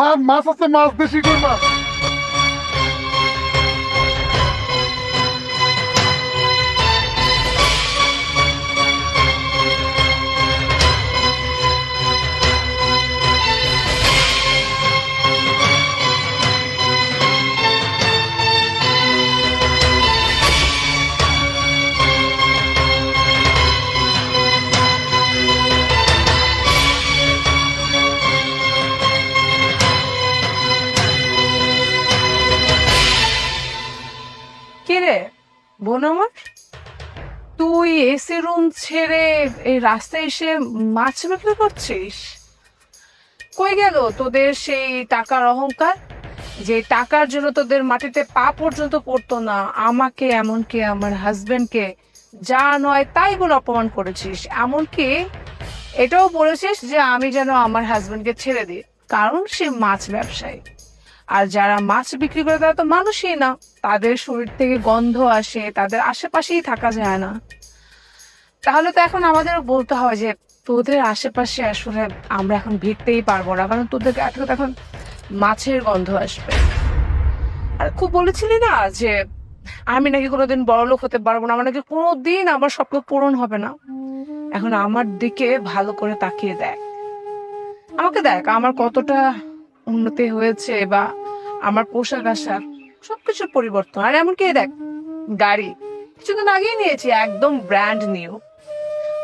হ্যাঁ মাছ আছে মাছ দেশি কই মাছ। বোন আমার, তুই এসি রুম ছেড়ে এই রাস্তায় এসে মাছ বিক্রি করছিস? কই গেল তোদের সেই টাকার অহংকার? যে টাকার জন্য তোদের মাটিতে পা পর্যন্ত পড়তো না, আমাকে এমনকি আমার হাজবেন্ডকে যা নয় তাই বলে অপমান করেছিস। এমনকি এটাও বলেছিস যে আমি যেন আমার হাজবেন্ডকে ছেড়ে দিই, কারণ সে মাছ ব্যবসায়ী। আর যারা মাছ বিক্রি করে তারা তো মানুষই না। তাদের শরীর থেকে গন্ধ আসে, তাদের আশেপাশেই থাকা যায় না। তাহলে তো এখন আমাদের বলতে হয় যে, তোদের আশেপাশে আসলে আমরা এখন ভিড়তেই পারব না, কারণ তোদের গা তো এখন মাছের গন্ধ আসবে। আর খুব বলেছিলি না যে, আমি নাকি কোনোদিন বড় লোক হতে পারব না, আমার নাকি কোনোদিন আমার স্বপ্ন পূরণ হবে না। এখন আমার দিকে ভালো করে তাকিয়ে দেখ। আমাকে দেখ, আমার কতটা উন্নতি হয়েছে বা আমার পোশাক আশাক, সবকিছুর পরিবর্তন। আর এমনকি দেখ, গাড়ি, কিছুদিন আগেই নিয়েছি, একদম ব্র্যান্ড নিউ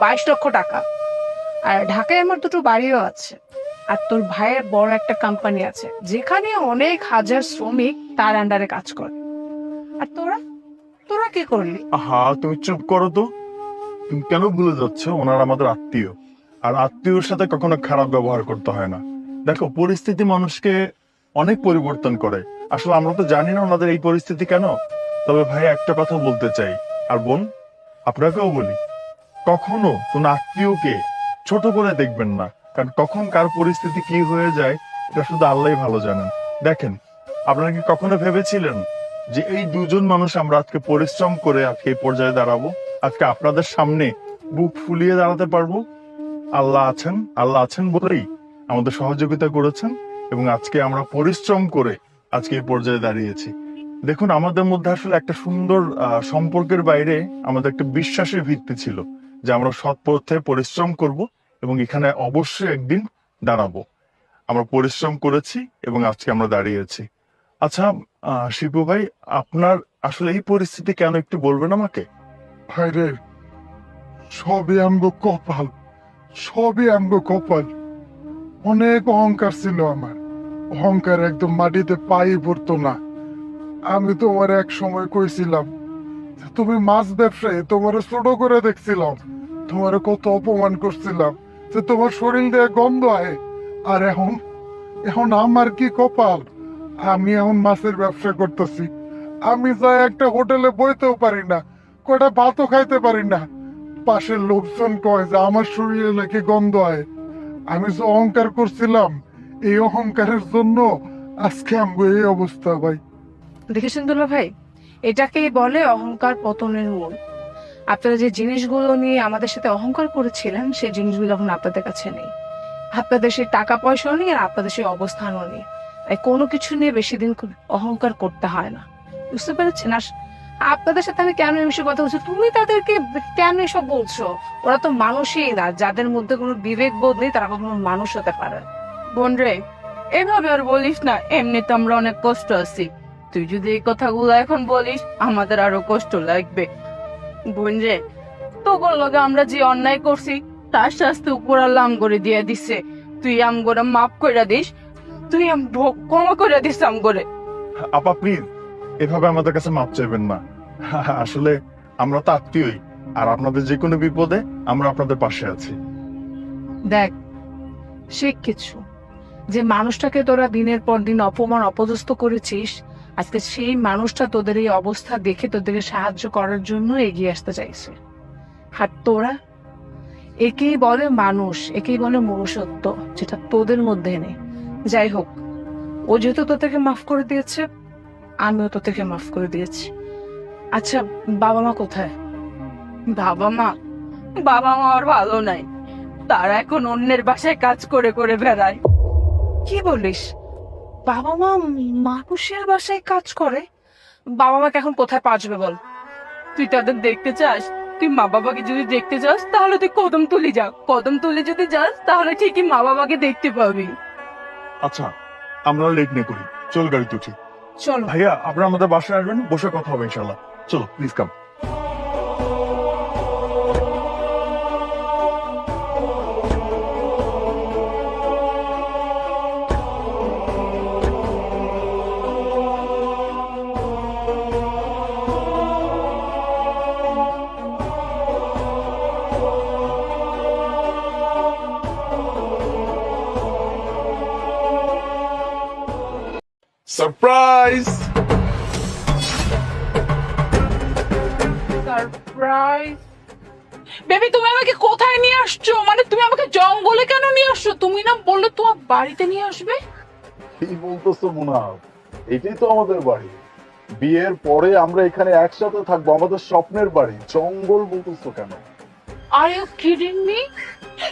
বাইশ লক্ষ টাকা। আর ঢাকায় আমার দুটো বাড়িও আছে। আর তোর ভাইয়ের বড় একটা কোম্পানি আছে, যেখানে অনেক হাজার শ্রমিক তার আন্ডারে কাজ করে। আর তোরা? তোরা কি করলি? আহা, তুমি চুপ করো তো। তুমি কেন ভুলে যাচ্ছ? ওনারা আমাদের আত্মীয়। আর আত্মীয়র সাথে কখনো খারাপ ব্যবহার করতে হয় না। দেখো, পরিস্থিতি মানুষকে অনেক পরিবর্তন করে। আসলে আমরা তো জানি না ওনাদের এই পরিস্থিতি কেন। তবে ভাই, একটা কথা বলতে চাই। আর বোন, আপনাকেও বলি, কখনো কোন আত্মীয়কে ছোট করে দেখবেন না। কারণ কখন কার পরিস্থিতি কি হয়ে যায়, এটা শুধু আল্লাহ ভালো জানেন। দেখেন, আপনারা কি কখনো ভেবেছিলেন যে এই দুজন মানুষ আমরা আজকে পরিশ্রম করে আজকে এই পর্যায়ে দাঁড়াবো? আজকে আপনাদের সামনে বুক ফুলিয়ে দাঁড়াতে পারব? আল্লাহ আছেন আল্লাহ আছেন বলেই আমাদের সহযোগিতা করেছেন। এবং আজকে আমরা পরিশ্রম করে আজকে এই পর্যায়ে দাঁড়িয়েছি। দেখুন, আমাদের মধ্যে আসলে একটা সুন্দর সম্পর্কের বাইরে আমাদের একটা বিশ্বাসের ভিত্তি ছিল যে আমরা সৎ পথে পরিশ্রম করব এবং এখানে অবশ্যই একদিন দাঁড়াবো। আমরা পরিশ্রম করেছি এবং আজকে আমরা দাঁড়িয়েছি। আচ্ছা শিবু ভাই, আপনার আসলে এই পরিস্থিতি কেন একটু বলবেন আমাকে? ভাই রে সবই আমগো কপাল। সবই আমগো কপাল। অনেক অহংকার ছিল আমার। অহংকার একদম মাটিতে পাই পড়তো না। আমি তোমার এক সময় কইছিলাম তুমি মাছ ব্যবসায়ী, তোমার ছোট করে দেখছিলাম। তোমার কত অপমান করছিলাম যে, তোমার শরীর দিয়ে গন্ধ আয় আর এখন এখন আমার কি কপাল? আমি এখন মাছের ব্যবসা করতেছি। আমি যাই একটা হোটেলে বইতেও পারি না, কয়টা ভাতও খাইতে পারি না। পাশের লোকজন কয় যে, আমার শরীরে নাকি গন্ধ হয় আমি যে অহংকার করছিলাম, এই অহংকারের জন্য আজকে আমগো এই অবস্থা ভাই। দেখেছেন দুলা ভাই, এটাকেই বলে অহংকার পতনের মূল। আপনারা যে জিনিসগুলো নিয়ে আমাদের সাথে অহংকার করেছিলেন, সেই জিনিসগুলো এখন আপনাদের কাছে নেই। আপনাদের সেই টাকা পয়সাও নেই আর আপনাদের সেই অবস্থানও নেই। তাই কোনো কিছু নিয়ে বেশি দিন অহংকার করতে হয় না। বুঝতে পেরেছেন? আর আপনাদের সাথে আমি কেন এসব কথা বলছি? তুমি তাদেরকে কেন এসব বলছো? ওরা তো মানুষই না। যাদের মধ্যে কোনো বিবেক বোধ নেই তারা কখনো মানুষ হতে পারে না। বোন রে এভাবে আর বলিস না। এমনিতে আমরা অনেক কষ্ট আছি। তুই যদি এই কথাগুলো এখন বলিস আমাদের আরও কষ্ট লাগবে। বোন রে তোর লগে আমরা যে অন্যায় করছি তার শাস্তি উপর আল্লাহ আম করে দিয়ে দিছে। তুই আম করে মাফ করে দিস। তুই আম ভোগ ক্ষমা করে দিস আম করে। আপা প্লিজ এভাবে আমাদের কাছে মাপ চাইবেন না। আসলে আমরা তো আত্মীয়ই, আর আপনাদের যে কোনো বিপদে আমরা আপনাদের পাশে আছি। দেখ, সে কিছু। যে মানুষটাকে তোরা দিনের পর দিন অপমান, অপদস্থ করেছিস, আজকে সেই মানুষটা তোদের এই অবস্থা দেখে তোদেরকে সাহায্য করার জন্য এগিয়ে আসতে চাইছে। আর তোরা? একেই বলে মানুষ, একেই বলে মনুষ্যত্ব, যেটা তোদের মধ্যে নেই। যাই হোক, ও যেহেতু তোদেরকে মাফ করে দিয়েছে আমিও তোদেরকে মাফ করে দিয়েছি। আচ্ছা বাবা মা কোথায়? বাবা মা? বাবা মা আর ভালো নাই। তারা এখন অন্যের বাসায় কাজ করে করে বেড়ায়। কি বলিস? বাবা মা মানুষের বাসায় কাজ করে? বাবা মাকে এখন কোথায় পাঁচবে বল? তুই তাদের দেখতে চাস? তুই মা বাবাকে যদি দেখতে চাস তাহলে তুই কদম তুলি যা। কদম তুলি যদি যাস, তাহলে ঠিকই মা বাবাকে দেখতে পাবি। আচ্ছা আমরা লেট না করি। চল গাড়িতে উঠি। চলো। ভাইয়া আপনারা আমাদের বাসায় আসবেন বসে কথা হবে ইনশাল্লাহ চলো please come surprise surprise baby তুমি আমাকে কোথায় নিয়ে আসছো? মানে তুমি আমাকে জঙ্গলে কেন নিয়ে আসছো? তুমি না বললে তোমার বাড়িতে নিয়ে আসবে? কি বলতেছো মুনা এটাই তো আমাদের বাড়ি। বিয়ের পরে আমরা এখানে একসাথে থাকব আমাদের স্বপ্নের বাড়ি। জঙ্গল বলতেছো কেন? আর ইউ কিডিং মি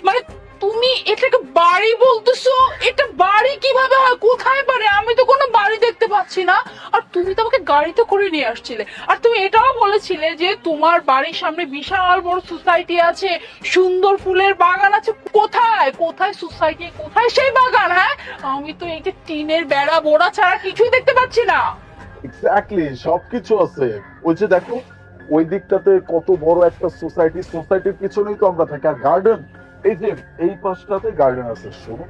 মানে তুমি এটাকে বাড়ি বলতেছো? এটা বাড়ি কীভাবে হয়? কোথায় পারে আমি তো কোনো বাড়ি দেখতে পাচ্ছি না। আর তুমি তো আমাকে গাড়িতে করে নিয়ে আসছিলে। আর তুমি এটাও বলেছিলে যে তোমার বাড়ির সামনে বিশাল বড় সোসাইটি আছে। সুন্দর ফুলের বাগান আছে। কোথায়? কোথায় সোসাইটি? কোথায় সেই বাগান হ্যাঁ? আমি তো এই যে টিনের বেড়া, বোড়া ছাড়া কিছুই দেখতে পাচ্ছি না। এক্স্যাক্টলি সবকিছু আছে। ওই যে দেখো, ওই দিকটাতে কত বড় একটা সোসাইটি। সোসাইটির পিছনেই তো আমরা থাকি। আর গার্ডেন এই যে, এই পাশটাতে গার্ডেন আছে, শোনো।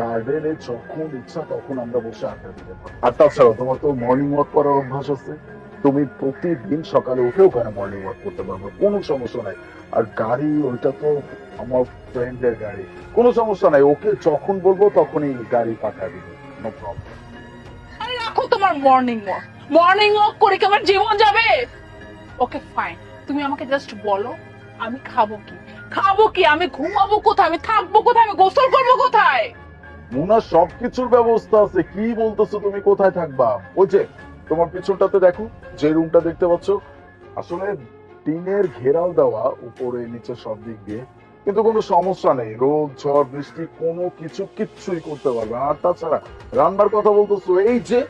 গার্ডেনে যখন ইচ্ছা, তখন আমরা বসে আড্ডা দিতে আর তাছাড়া তোমার তো মর্নিং ওয়াক করার অভ্যাস আছে। তুমি প্রতিদিন সকালে উঠে ওখানে মর্নিং ওয়াক করতে পারবে, কোনো সমস্যা নাই। আর গাড়ি, ওইটা তো আমার ফ্রেন্ডের গাড়ি। কোনো সমস্যা নাই, ওকে যখন বলব, তখনই গাড়ি পাঠা দিবে। নো প্রবলেম আরে রাখো তোমার মর্নিং ওয়াক মর্নিং ওয়াক করে কি আমার জীবন যাবে? ওকে ফাইন তুমি আমাকে জাস্ট বলো, আমি খাব কি? খাব কি? আমি ঘুমাবো কোথায়? আমি থাকব কোথায়? আমি গোসল করব কোথায়? মুনা, সবকিছুর ব্যবস্থা আছে। কি বলতেছো তুমি? কোথায় থাকবা? ওই যে, তোমার পিছনটাতে দেখো, যে রুমটা দেখতে পাচ্ছ। আসলে টিনের ঘেরাও দেওয়া উপরে, নিচে সব দিক দিয়ে। কিন্তু কোনো সমস্যা নেই। রোদ, ঝড়, বৃষ্টি, কোনো কিছু কিচ্ছুই করতে পারবে। আর তাছাড়া, রান্নার কথা বলতেছো, এই যে,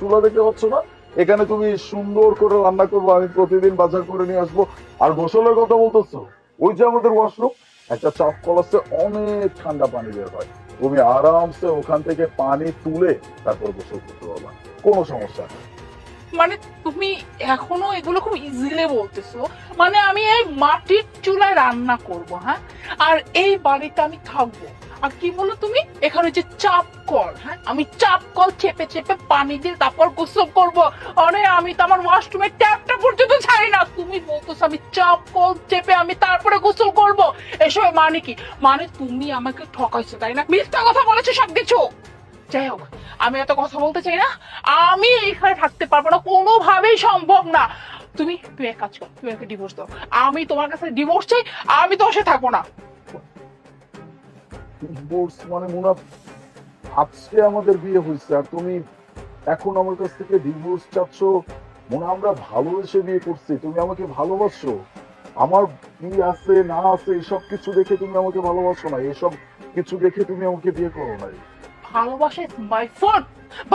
চুলা দেখতে পাচ্ছ না? এখানে তুমি সুন্দর করে রান্না করব। আমি প্রতিদিন বাজার করে নিয়ে আসব। আর গোসলের কথা বলতেছো? ওই যে আমাদের ওয়াশরুম একটা চাপ কল অনেক ঠান্ডা পানি বের হয়। তুমি আরামসে ওখান থেকে পানি তুলে তারপর গোসল করতে পারবা। কোনো সমস্যা নেই। মানে তুমি এখনও এগুলো খুব ইজিলি বলতেছো। মানে আমি এই মাটির চুলায় রান্না করব হ্যাঁ? আর এই বাড়িতে আমি থাকব। আর কি বলো তুমি? এখানে যে চাপ কল হ্যাঁ? আমি চাপ কল চেপে চেপে পানি দিয়ে তারপর গোসল করব। আরে, আমি তো আমার ওয়াশরুমের ট্যাপটা পর্যন্ত ছাড়ি না। তুমি বলতেছো আমি চাপ কল চেপে আমি তারপরে গোসল করব। এসব মানে কি? মানে তুমি আমাকে ঠকাইছো, তাই না? মিথ্যা কথা বলেছ সবকিছু। যাই হোক, আমি এত কথা বলতে চাই না। আমি এখানে থাকতে পারব না, কোনোভাবেই সম্ভব না। তুমি তুমি এক কাজ করো, তুমি আমাকে ডিভোর্স দাও। আমি তোমার কাছে ডিভোর্স চাই, আমি তোমার সাথে থাকব না। ডিভোর্স মানে মুনা আজকে আমাদের বিয়ে হয়েছে আর তুমি এখন আমার কাছ থেকে ডিভোর্স চাচ্ছ। মনে আমরা ভালোবেসে বিয়ে করছি। তুমি আমাকে ভালোবাসো। আমার কি আছে, না আছে, এসব কিছু দেখে তুমি আমাকে ভালোবাসো না। এসব কিছু দেখে তুমি আমাকে বিয়ে করো না ভালোবাসা মাই ফোন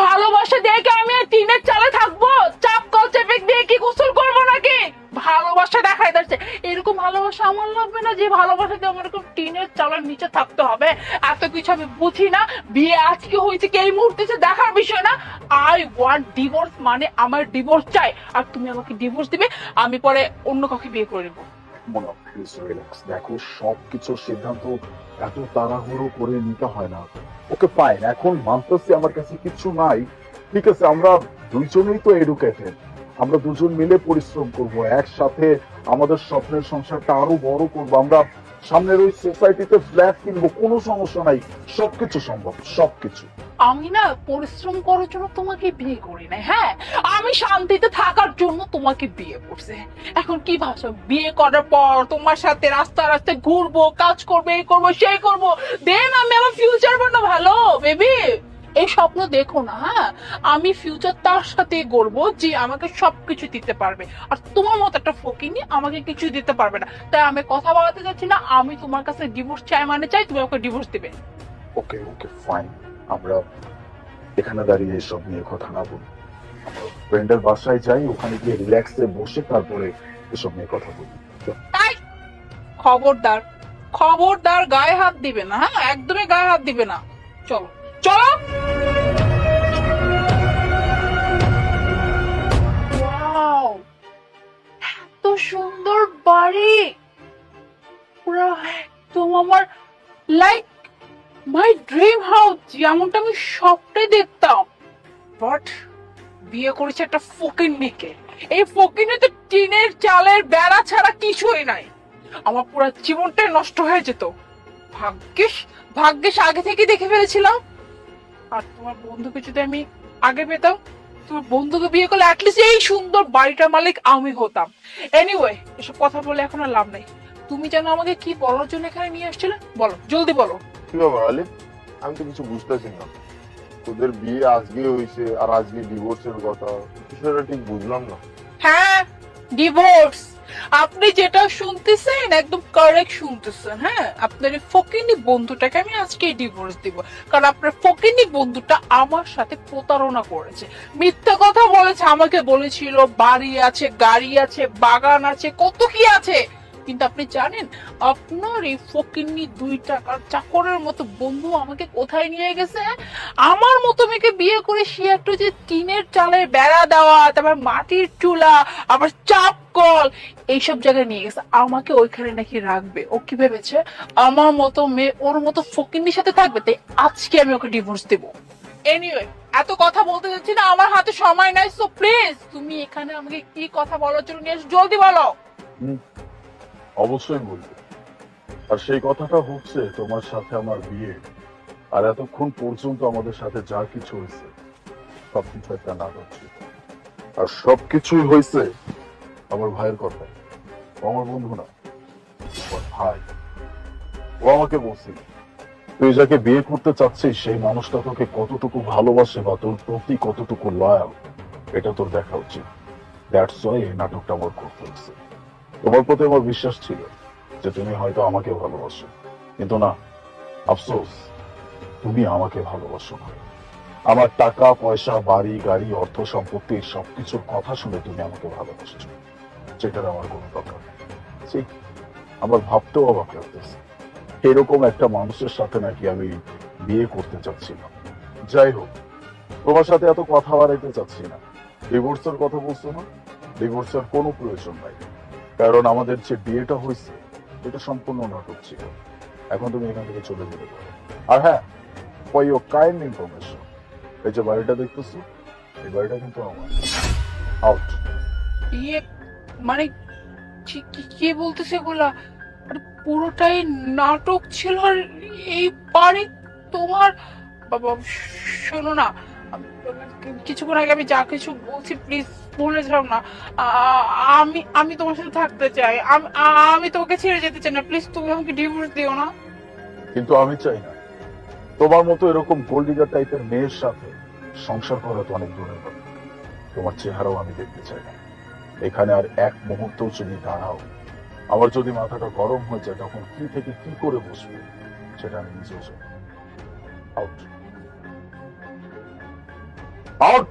ভালোবাসা দেখে আমি টিনের চালে থাকব? চাপ কল চেপে দিয়ে কি গোসল করব নাকি? ভালোবাসা দেখাই যাচ্ছে এরকম ভালোবাসা আমার লাগবে না যে ভালোবাসা দিয়ে আমার এরকম টিনের চালার নিচে থাকতে হবে। এত কিছু আমি বুঝি না। বিয়ে আজকে হয়েছে কি এই মুহূর্তে দেখার বিষয় না? আই ওয়ান্ট ডিভোর্স মানে আমার ডিভোর্স চাই। আর তুমি আমাকে ডিভোর্স দিবে, আমি পরে অন্য কাউকে বিয়ে করে নেব। মনে রিল্যাক্স দেখো সিদ্ধান্ত এত তাড়াহুড়ো করে নিতে হয় না। ওকে এখন মানতেছি আমার কাছে কিছু নাই। ঠিক আছে, আমরা দুইজনেই তো এডুকেটেড আমরা দুজন মিলে পরিশ্রম করব, একসাথে আমাদের স্বপ্নের সংসারটা আরও বড় করব। আমরা সামনের ওই সোসাইটিতে ফ্ল্যাট কিনবো, কোনো সমস্যা নাই। সবকিছু সম্ভব, সবকিছু। আমি না পরিশ্রম করার জন্য তোমাকে বিয়ে করি না হ্যাঁ? আমি শান্তিতে থাকার জন্য তোমাকে বিয়ে করছে। এখন কি ভাবছ? বিয়ে করার পর তোমার সাথে রাস্তা রাস্তায় ঘুরবো, কাজ করব, এই করব, সেই করব। দেন আমি আমার ফিউচার বানা ভালো বেবি এই স্বপ্ন দেখো না হ্যাঁ? আমি ফিউচার তার সাথে গড়বো যে আমাকে সবকিছু দিতে পারবে। আর তোমার মতো একটা ফকিনি আমাকে কিছু দিতে পারবে না। তাই আমি কথা বলাতে চাচ্ছি না, আমি তোমার কাছে ডিভোর্স চাই মানে চাই তুমি আমাকে ডিভোর্স দিবে। ওকে ওকে ফাইন আমরা এখানে দাঁড়িয়ে এসব নিয়ে কথা না বলি। ফ্রেন্ডের বাসায় যাই ওখানে গিয়ে রিল্যাক্সে বসে তারপরে এসব নিয়ে কথা বলি। খবরদার। খবরদার গায়ে হাত দিবে না হ্যাঁ? একদমই গায়ে হাত দিবে না। চলো। চলো! এত সুন্দর বাড়ি! পুরো একদম আমার লাইক মাই ড্রিম হাউস যেমনটা আমি সবটাই দেখতাম। বাট বিয়ে করেছে একটা ফকিন্নিকে এই ফকিনে তো টিনের চালের বেড়া ছাড়া কিছুই নাই। আমার পুরো জীবনটাই নষ্ট হয়ে যেত। ভাগ্যিস ভাগ্যিস আগে থেকে দেখে ফেলেছিলাম। আর তোমার বন্ধুকে যদি আমি আগে পেতাম, তোমার বন্ধুকে বিয়ে করলে অ্যাটলিস্ট এই সুন্দর বাড়িটার মালিক আমি হতাম। এনিওয়ে এসব কথা বলে এখন আর লাভ নাই। তুমি যেন আমাকে কি বলার জন্য এখানে নিয়ে আসছিলে? বলো, জলদি বলো। কি ব্যাপার, আলিফ? আমি তো কিছু বুঝতেছি না। তোদের বিয়ে আজকে হয়েছে আর আজকে ডিভোর্সের কথা। বিষয়টা ঠিক বুঝলাম না। হ্যাঁ ডিভোর্স আপনি যেটা শুনতেছেন একদম কারেক্ট শুনতেছেন হ্যাঁ? আপনার ফকিনি বন্ধুটাকে আমি আজকে ডিভোর্স দিব। কারণ আপনার ফকিনি বন্ধুটা আমার সাথে প্রতারণা করেছে। মিথ্যা কথা বলেছে, আমাকে বলেছিল, বাড়ি আছে, গাড়ি আছে, বাগান আছে, কত কি আছে। কিন্তু আপনি জানেন, আপনার এই ফকিন্নি দুই টাকার চাকরের মতো বন্ধু আমাকে কোথায় নিয়ে গেছে? আমার মতো মেয়েকে বিয়ে করে সে একটু যে টিনের চালের বেড়া দেওয়া, তারপর মাটির চুলা, আবার চাপ কল এইসব জায়গায় নিয়ে গেছে। আমাকে ওইখানে নাকি রাখবে। ও কি ভেবেছে? আমার মতো মেয়ে ওর মতো ফকিন্নির সাথে থাকবে, তাই আজকে আমি ওকে ডিভোর্স দেবো। এনিওয়ে এত কথা বলতে যাচ্ছি না, আমার হাতে সময় নাই সো প্লিজ তুমি এখানে আমাকে কি কথা বলার জন্য নিয়ে জলদি বলো। অবশ্যই বলব। আর সেই কথাটা হচ্ছে তোমার সাথে আমার বিয়ে। আর এতক্ষণ পর্যন্ত আমাদের সাথে যা কিছু হয়েছে সবকিছু একটা নাটক ছিল। আর সবকিছুই হয়েছে আমার ভাইয়ের কথা আমার বন্ধু না ভাই। ও আমাকে বলছিল, তুই যাকে বিয়ে করতে চাচ্ছিস, সেই মানুষটা তোকে কতটুকু ভালোবাসে বা তোর প্রতি কতটুকু লয়াল এটা তোর দেখা উচিত। দ্যাটস ওয়াই এই নাটকটা আমার করতে হচ্ছে তোমার প্রতি আমার বিশ্বাস ছিল যে তুমি হয়তো আমাকে ভালোবাসো। কিন্তু না, আফসোস, তুমি আমাকে ভালোবাসো না। আমার টাকা, পয়সা, বাড়ি, গাড়ি, অর্থ, সম্পত্তি, সবকিছুর কথা শুনে তুমি আমাকে ভালোবাসছো। যেটার আমার কোনো দরকার নেই। আমার ভাবতেও অবাক লাগতেছে। এরকম একটা মানুষের সাথে নাকি আমি বিয়ে করতে চাচ্ছি না যাই হোক, তোমার সাথে এত কথা বাড়াইতে চাচ্ছি না। ডিভোর্সের কথা বলছো না? ডিভোর্সের কোনো প্রয়োজন নাই। কারণ আমাদের যে বিয়েটা হয়েছে, এটা সম্পূর্ণ নাটক ছিল। এখন তুমি এখান থেকে চলে যেতে পারো। আর হ্যাঁ ফর ইউর কাইন্ড ইনফরমেশন এই যে বাড়িটা দেখতেছো, এই বাড়িটা কিন্তু আমার। আউট ইয়ে মানে কি- বলতেছে এগুলা? পুরোটাই নাটক ছিল আর এই বাড়ি তোমার, বাবা, শোনো না কিছুক্ষণ আগে আমি যা কিছু বলছি প্লিজ ভুলে যাও না। আমি আমি তোমার সাথে থাকতে চাই। আমি- তোমাকে ছেড়ে যেতে চাই না। প্লিজ তুমি আমাকে ডিভোর্স দিও না। কিন্তু আমি চাই না। তোমার মতো এরকম গোল্ডিগার টাইপের মেয়ের সাথে সংসার করা তো অনেক দূরের কথা। তোমার চেহারাও আমি দেখতে চাই না। এখানে আর এক মুহূর্ত যদি দাঁড়াও, আমার যদি মাথাটা গরম হয়ে যায়, তখন কি থেকে কি করে বসবে, সেটা আমি নিজেও জানি আউট আউট